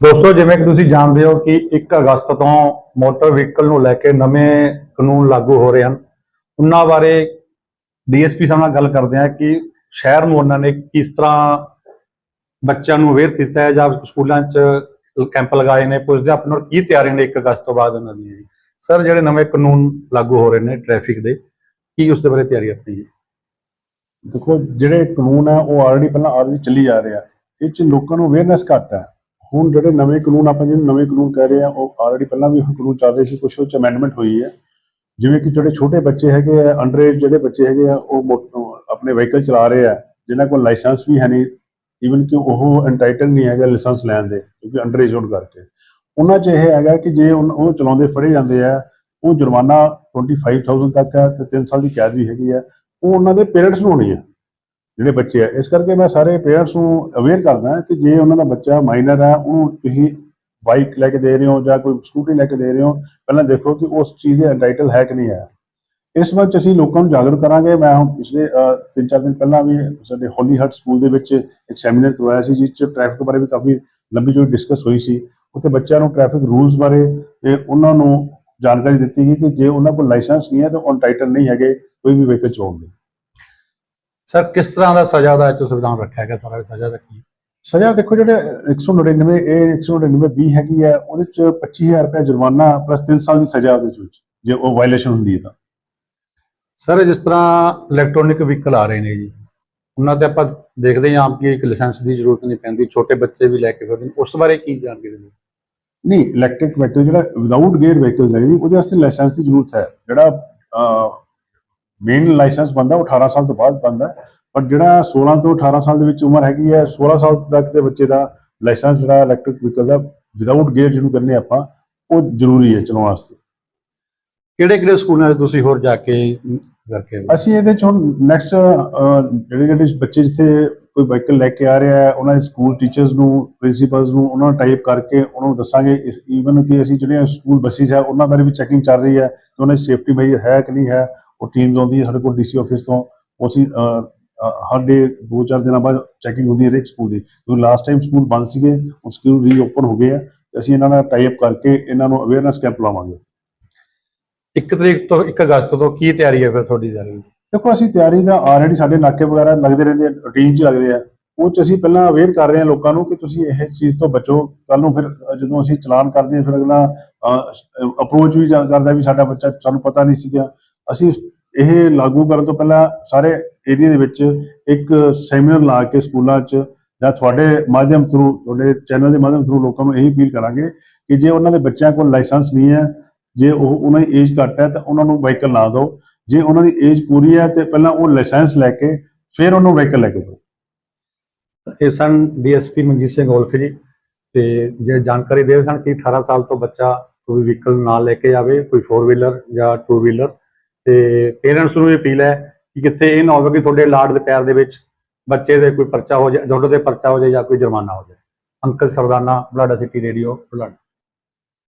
ਦੋਸਤੋ, ਜਿਵੇਂ ਕਿ ਤੁਸੀਂ ਜਾਣਦੇ ਹੋ ਕਿ 1 ਅਗਸਤ ਤੋਂ ਮੋਟਰ ਵਹੀਕਲ ਨੂੰ ਲੈ ਕੇ ਨਵੇਂ ਕਾਨੂੰਨ ਲਾਗੂ ਹੋ ਰਹੇ ਹਨ। ਉਹਨਾਂ ਬਾਰੇ ਡੀਐਸਪੀ ਸਾਹਿਬ ਨਾਲ ਗੱਲ ਕਰਦੇ ਹਾਂ ਕਿ ਸ਼ਹਿਰ ਨੂੰ ਉਹਨਾਂ ਨੇ ਕਿਸ ਤਰ੍ਹਾਂ ਬੱਚਿਆਂ ਨੂੰ ਅਵੇਅਰ ਕੀਤਾ ਹੈ ਜਾਂ ਸਕੂਲਾਂ 'ਚ ਕੈਂਪ ਲਗਾਏ ਨੇ, ਪੁੱਛਦੇ ਆਪਣੇ ਨਾਲ ਕੀ ਤਿਆਰੀ ਨੇ 1 ਅਗਸਤ ਤੋਂ ਬਾਅਦ ਉਹਨਾਂ ਦੀਆਂ। ਜੀ ਸਰ, ਜਿਹੜੇ ਨਵੇਂ ਕਾਨੂੰਨ ਲਾਗੂ ਹੋ ਰਹੇ ਨੇ ਟ੍ਰੈਫਿਕ ਦੇ, ਕੀ ਉਸ ਦੇ ਬਾਰੇ ਤਿਆਰੀ ਆਪਣੀ ਜੀ ਦੇਖੋ, ਜਿਹੜੇ ਕਾਨੂੰਨ ਹੈ, ਉਹ ਆਲਰੇਡੀ ਪਹਿਲਾਂ ਆਲਰੇਡੀ ਚੱਲੀ ਜਾ ਰਹੇ ਆ। ਇਹ ਚ ਲੋਕਾਂ ਨੂੰ ਅਵੇਅਰਨੈਸ ਘੱਟ ਹੈ। ਹੁਣ ਜਿਹੜੇ ਨਵੇਂ ਕਾਨੂੰਨ ਆਪਾਂ ਜਿਹਨੂੰ ਨਵੇਂ ਕਾਨੂੰਨ ਕਹਿ ਰਹੇ ਆ, ਉਹ ਆਲਰੇਡੀ ਪਹਿਲਾਂ ਵੀ ਕਾਨੂੰਨ ਚੱਲ ਰਹੇ ਸੀ ਕੁਝ ਉਹ ਚ ਅਮੈਂਡਮੈਂਟ ਹੋਈ ਹੈ। ਜਿਵੇਂ ਕਿ ਜਿਹੜੇ ਛੋਟੇ ਬੱਚੇ ਹੈਗੇ ਆ ਅੰਡਰ ਏਜ ਜਿਹੜੇ ਬੱਚੇ ਹੈਗੇ ਆ, ਉਹ ਮੋ- ਆਪਣੇ ਵਹੀਕਲ ਚਲਾ ਰਹੇ ਆ, ਜਿਨ੍ਹਾਂ ਕੋਲ ਲਾਇਸੈਂਸ ਵੀ ਹੈ ਨਹੀਂ ਈਵਨ ਕਿ ਉਹ ਐਂਟਾਈਟਲ ਨਹੀਂ ਹੈਗਾ ਲਾਇਸੈਂਸ ਲੈਣ ਦੇ, ਕਿਉਂਕਿ ਅੰਡਰ ਏਜ ਹੋਣ ਕਰਕੇ। ਉਹਨਾਂ 'ਚ ਇਹ ਹੈਗਾ ਕਿ ਜੇ ਉਨ- ਉਹ ਚਲਾਉਂਦੇ ਫੜੇ ਜਾਂਦੇ ਆ, ਉਹ ਜੁਰਮਾਨਾ 25000 ਤੱਕ ਹੈ ਤੇ 3 ਸਾਲ ਦੀ ਕੈਦ ਵੀ ਹੈਗੀ ਆ, ਉਹ ਉਹਨਾਂ ਦੇ ਪੇਰੈਂਟਸ ਨੂੰ ਹੋਣੀ ਹੈ ਜਿਹੜੇ ਬੱਚੇ ਆ ਇਸ ਕਰਕੇ ਮੈਂ ਸਾਰੇ ਪੇਰੈਂਟਸ ਨੂੰ ਅਵੇਅਰ ਕਰਦਾ ਕਿ ਜੇ ਉਹਨਾਂ ਦਾ ਬੱਚਾ ਮਾਈਨਰ ਹੈ ਉਹਨੂੰ ਤੁਸੀਂ ਬਾਈਕ ਲੈ ਕੇ ਦੇ ਰਹੇ ਹੋ ਜਾਂ ਕੋਈ ਸਕੂਟੀ ਲੈ ਕੇ ਦੇ ਰਹੇ ਹੋ ਪਹਿਲਾਂ ਦੇਖੋ ਕਿ ਉਸ ਚੀਜ਼ ਦੇ ਐਂਟਾਈਟਲ ਹੈ ਕਿ ਨਹੀਂ ਹੈ। ਇਸ ਵਿੱਚ ਅਸੀਂ ਲੋਕਾਂ ਨੂੰ ਜਾਗਰੂਕ ਕਰਾਂਗੇ। ਮੈਂ ਹੁਣ ਪਿਛਲੇ ਅਹ, ਤਿੰਨ ਚਾਰ ਦਿਨ ਪਹਿਲਾਂ ਵੀ ਸਾਡੇ ਹੋਲੀ ਹਟ ਸਕੂਲ ਦੇ ਵਿੱਚ ਇੱਕ ਸੈਮੀਨਾਰ ਕਰਵਾਇਆ ਸੀ ਜਿਸ ਚ ਟ੍ਰੈਫਿਕ ਬਾਰੇ ਵੀ ਕਾਫੀ ਲੰਬੀ ਚੌੜੀ ਡਿਸਕਸ ਹੋਈ ਸੀ। ਉੱਥੇ ਬੱਚਿਆਂ ਨੂੰ ਟ੍ਰੈਫਿਕ ਰੂਲਸ ਬਾਰੇ ਤੇ ਉਹਨਾਂ ਨੂੰ ਜਾਣਕਾਰੀ ਦਿੱਤੀ ਗਈ ਕਿ ਜੇ ਉਹਨਾਂ ਕੋਲ ਲਾਇਸੈਂਸ ਨਹੀਂ ਹੈ ਤਾਂ ਔਨ ਟਾਈਟਲ ਨਹੀਂ ਹੈਗੇ ਕੋਈ ਵੀ ਵਹੀਕਲ ਚਲਾਉਣ ਦੇ ਸਰ ਕਿਸ ਤਰ੍ਹਾਂ ਦਾ ਸਜ਼ਾ ਦਾ ਇਹ 'ਚ ਸੰਵਿਧਾਨ ਰੱਖਿਆ ਗਿਆ ਸਾਰਾ? ਸਜ਼ਾ ਦਾ ਕੀ? ਸਜ਼ਾ ਦੇਖੋ ਜਿਹੜੇ 199 ਇਹ 199 ਬੀ ਹੈਗੀ ਹੈ ਉਹਦੇ ਚ 25000 ਰੁਪਏ ਜੁਰਮਾਨਾ ਪਲੱਸ 3 ਸਾਲ ਦੀ ਸਜ਼ਾ ਉਹਦੇ ਵਿੱਚ ਜੇ ਉਹ ਵਾਇਲੇਸ਼ਨ ਹੁੰਦੀ ਹੈ ਤਾਂ। ਸਰ ਜਿਸ ਤਰ੍ਹਾਂ ਇਲੈਕਟ੍ਰੋਨਿਕ ਵਹੀਕਲ ਆ ਰਹੇ ਨੇ ਜੀ ਉਹਨਾਂ ਤੇ ਆਪਾਂ ਦੇਖਦੇ ਹਾਂ ਆਪ ਕਿ ਇੱਕ ਲਾਇਸੈਂਸ ਦੀ ਜ਼ਰੂਰਤ ਨਹੀਂ ਪੈਂਦੀ ਛੋਟੇ ਬੱਚੇ ਵੀ ਲੈ ਕੇ ਫਿਰਦੇ ਉਸ ਬਾਰੇ ਕੀ ਜਾਣਕਾਰੀ ਦਿਓ ਨਹੀਂ ਇਲੈਕਟ੍ਰਿਕ ਵਹੀਕਲ ਜਿਹੜਾ ਵਿਦਆਊਟ ਗੇਅਰ ਵਹੀਕਲਸ ਹੈ ਉਹਦੇ ਵਾਸਤੇ ਲਾਇਸੈਂਸ ਦੀ ਜ਼ਰੂਰਤ ਹੈ। ਜਿਹੜਾ ਮੇਨ ਲਾਇਸੈਂਸ ਬੰਦਾ ਉਹ 18 ਸਾਲ ਤੋਂ ਬਾਅਦ ਬੰਦਾ ਪਰ ਜਿਹੜਾ 16 ਤੋਂ 18 ਸਾਲ ਦੇ ਵਿੱਚ ਉਮਰ ਹੈਗੀ ਹੈ 16 ਸਾਲ ਤੱਕ ਦੇ ਬੱਚੇ ਦਾ ਲਾਇਸੈਂਸ ਜਿਹੜਾ ਇਲੈਕਟ੍ਰਿਕ ਵਹੀਕਲ ਦਾ ਵਿਦਆਊਟ ਗੇਅਰ ਜਿਹਨੂੰ ਕਹਿੰਦੇ ਆਪਾਂ ਉਹ ਜ਼ਰੂਰੀ ਹੈ ਚਲਾਉਣ ਵਾਸਤੇ। ਕਿਹੜੇ ਕਿਹੜੇ ਸਕੂਲਾਂ 'ਚ ਤੁਸੀਂ ਹੋਰ ਜਾ ਕੇ ਕਰਕੇ? ਅਸੀਂ ਇਹਦੇ ਚ ਹੁਣ ਨੈਕਸਟ ਜਿਹੜੇ ਜਿਹੜੇ ਬੱਚੇ ਜਿੱਥੇ ਕੋਈ ਵਹੀਕਲ ਲੈ ਕੇ ਆ ਰਿਹਾ ਹੈ ਉਹਨਾਂ ਦੇ ਸਕੂਲ ਟੀਚਰਸ ਨੂੰ ਪ੍ਰਿੰਸੀਪਲਸ ਨੂੰ ਉਹਨਾਂ ਨੂੰ ਟਾਈਪ ਕਰਕੇ ਉਹਨਾਂ ਨੂੰ ਦੱਸਾਂਗੇ। ਇਸ ਈਵਨ ਕਿ ਅਸੀਂ ਜਿਹੜੀਆਂ ਸਕੂਲ ਬੱਸਿਸ ਹੈ ਉਹਨਾਂ ਬਾਰੇ ਵੀ ਚੈਕਿੰਗ ਚੱਲ ਰਹੀ ਹੈ ਕਿ ਉਹਨਾਂ ਦੀ ਸੇਫਟੀ ਮੇਜਰ ਹੈ ਕਿ ਨਹੀਂ ਹੈ। ਉਹ ਟੀਮਸ ਆਉਂਦੀ ਹੈ ਸਾਡੇ ਕੋਲ ਡੀਸੀ ਆਫਿਸ ਤੋਂ ਅਹ, ਹਰ ਡੇ ਦੋ ਚਾਰ ਦਿਨਾਂ ਬਾਅਦ ਚੈਕਿੰਗ ਹੁੰਦੀ ਹੈ ਹਰੇਕ ਸਕੂਲ ਦੀ। ਕਿਉਂਕਿ ਲਾਸਟ ਟਾਈਮ ਸਕੂਲ ਬੰਦ ਸੀਗੇ ਉਹ ਸਕੂਲ ਰੀਓਪਨ ਹੋ ਗਏ ਆ ਤੇ ਅਸੀਂ ਇਹਨਾਂ ਨਾਲ ਟਾਈਪ ਕਰਕੇ ਇਹਨਾਂ ਨੂੰ ਅਵੇਅਰਨੈਸ ਕੈਂਪ ਲਾਵਾਂਗੇ। ਇੱਕ ਤਰੀਕ ਤੋਂ 1 ਅਗਸਤ ਤੋਂ ਕੀ ਤਿਆਰੀ ਹੈ ਫਿਰ ਤੁਹਾਡੀ ਜਾਰੀ ਦੇਖੋ ਅਸੀਂ ਤਿਆਰੀ ਦਾ ਆਲਰੇਡੀ ਸਾਡੇ ਨਾਕੇ ਵਗੈਰਾ ਲੱਗਦੇ ਰਹਿੰਦੇ ਆ ਰੂਟੀਨ 'ਚ ਲੱਗਦੇ ਆ। ਉਹ 'ਚ ਅਸੀਂ ਪਹਿਲਾਂ ਅਵੇਅਰ ਕਰ ਰਹੇ ਹਾਂ ਲੋਕਾਂ ਨੂੰ ਕਿ ਤੁਸੀਂ ਇਹ ਚੀਜ਼ ਤੋਂ ਬਚੋ। ਕੱਲ ਨੂੰ ਫਿਰ ਜਦੋਂ ਅਸੀਂ ਚਲਾਨ ਕਰਦੇ ਹਾਂ ਫਿਰ ਅਗਲਾ ਅਪਰੋਚ ਵੀ ਕਰਦਾ ਵੀ ਸਾਡਾ ਬੱਚਾ ਸਾਨੂੰ ਪਤਾ ਨਹੀਂ ਸੀਗਾ। ਅਸੀਂ ਇਹ ਲਾਗੂ ਕਰਨ ਤੋਂ ਪਹਿਲਾਂ ਸਾਰੇ ਏਰੀਆ ਦੇ ਵਿੱਚ ਇੱਕ ਸੈਮੀਨਾਰ ਲਾ ਕੇ ਸਕੂਲਾਂ 'ਚ ਜਾਂ ਤੁਹਾਡੇ ਮਾਧਿਅਮ ਥਰੂ ਤੁਹਾਡੇ ਚੈਨਲ ਦੇ ਮਾਧਿਅਮ ਥਰੂ ਲੋਕਾਂ ਨੂੰ ਇਹੀ ਅਪੀਲ ਕਰਾਂਗੇ ਕਿ ਜੇ ਉਹਨਾਂ ਦੇ ਬੱਚਿਆਂ ਕੋਲ ਲਾਇਸੈਂਸ ਨਹੀਂ ਹੈ, ਜੇ ਉਹ ਉਹਨਾਂ ਦੀ ਏਜ ਘੱਟ ਹੈ ਤਾਂ ਉਹਨਾਂ ਨੂੰ ਵਾਹੀਕਲ ਨਾ ਦਿਓ। ਜੇ ਉਹਨਾਂ ਦੀ ਏਜ ਪੂਰੀ ਹੈ ਤੇ ਪਹਿਲਾਂ ਉਹ ਲਾਇਸੈਂਸ ਲੈ ਕੇ ਫਿਰ ਉਹਨੂੰ ਵਾਹੀਕਲ ਲੈ ਕੇ ਦਿਓ। ਇਹ ਸਨ ਡੀਐਸਪੀ ਮਨਜੀਤ ਸਿੰਘ ਔਲਖ ਜੀ ਤੇ ਜੇ ਜਾਣਕਾਰੀ ਦੇ ਰਹੇ ਸਨ ਕਿ 18 ਸਾਲ ਤੋਂ ਬੱਚਾ ਕੋਈ ਵਹੀਕਲ ਨਾ ਲੈ ਕੇ ਜਾਵੇ, ਕੋਈ 4 ਵੀਲਰ ਜਾਂ 2 ਵੀਲਰ ਤੇ ਪੇਰੈਂਟਸ ਨੂੰ ਵੀ ਅਪੀਲ ਹੈ ਕਿ ਕਿੱਥੇ ਇਹ ਨਾ ਹੋਵੇ ਕਿ ਤੁਹਾਡੇ ਲਾਡ ਦੇ ਪੈਰ ਦੇ ਵਿੱਚ ਬੱਚੇ ਦੇ ਕੋਈ ਪਰਚਾ ਹੋ ਜਾਏ ਤੁਹਾਡੇ ਤੇ ਪਰਚਾ ਹੋ ਜਾਏ ਜਾਂ ਕੋਈ ਜੁਰਮਾਨਾ ਹੋ ਜਾਏ। Uncle Sardana, Balada city radio, Balada.